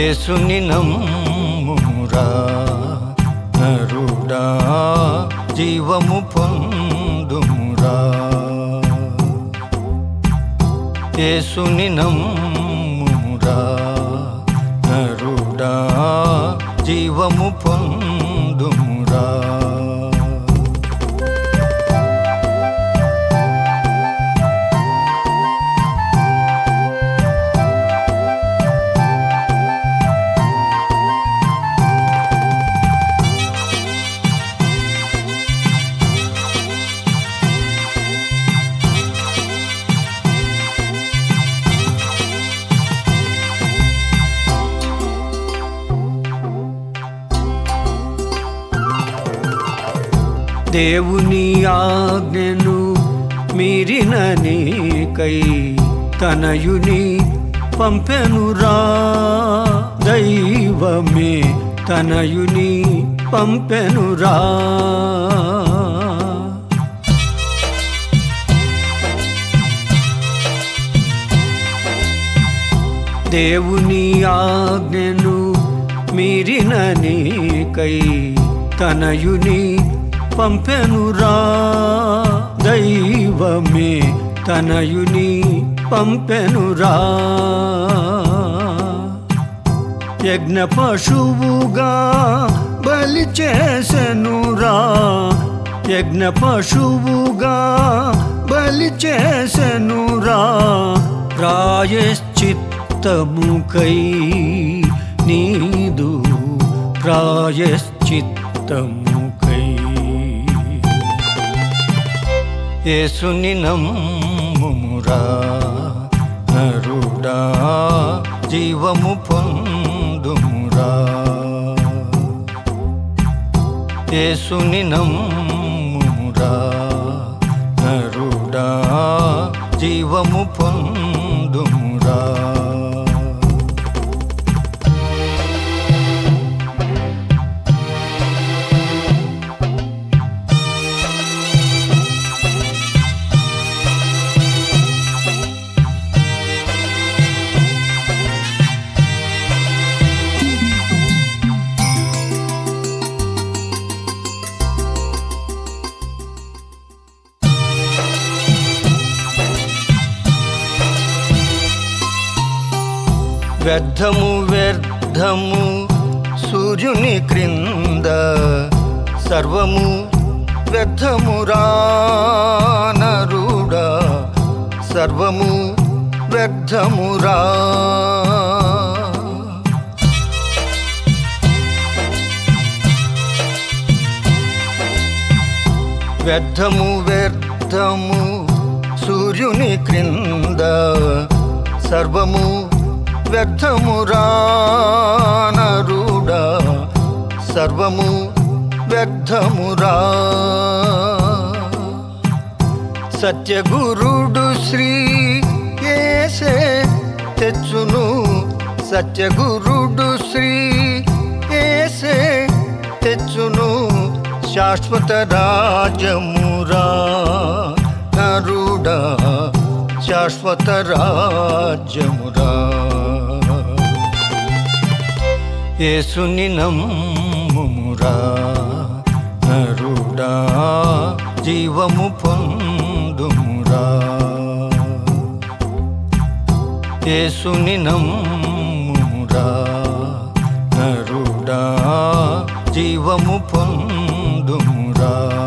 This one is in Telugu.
యేసుని నమ్మురా. నరుడా జీవము పొందుమురా. యేసుని నమ్మురా. నరుడా జీవము పొందు దేవుని ఆజ్ఞను మీరిన నీకై తనయుని పంపెనురా. దైవమే తనయుని పంపెనురా. దేవుని ఆజ్ఞను మీరిన నీకై తనయుని పంపెనురా దైవమే తనయుని పంపెనురా. యజ్ఞ పశువుగా బలి చేసెనురా యజ్ఞ పశువుగా బలి చేసెనురా. ప్రాయశ్చిత్తముకై నీదు ప్రాయశ్చిత్తము యేసుని నమ్ముమురా. నరుడా జీవము పొందుమురా. యేసుని నమ్ము వ్యర్థము వ్యర్థము సూర్యుని క్రింద సర్వము వ్యర్థమురా నరుడా సర్వము వ్యర్థమురా వ్యర్థము వ్యర్థము సూర్యుని క్రింద సర్వము వ్యర్థమురా నరుడా సర్వము వ్యర్థమురా సత్యగురుడు శ్రీ ఏసే తెచ్చును. సత్యగురుడు శ్రీ ఏసే తెచ్చును. శాశ్వత రాజమురా నరుడా శాశ్వత రాజ్యమురా యేసుని నమ్ముమురా. నరుడా జీవము పొందుమురా. యేసుని నమ్ముమురా. నరుడా జీవము పొందుమురా.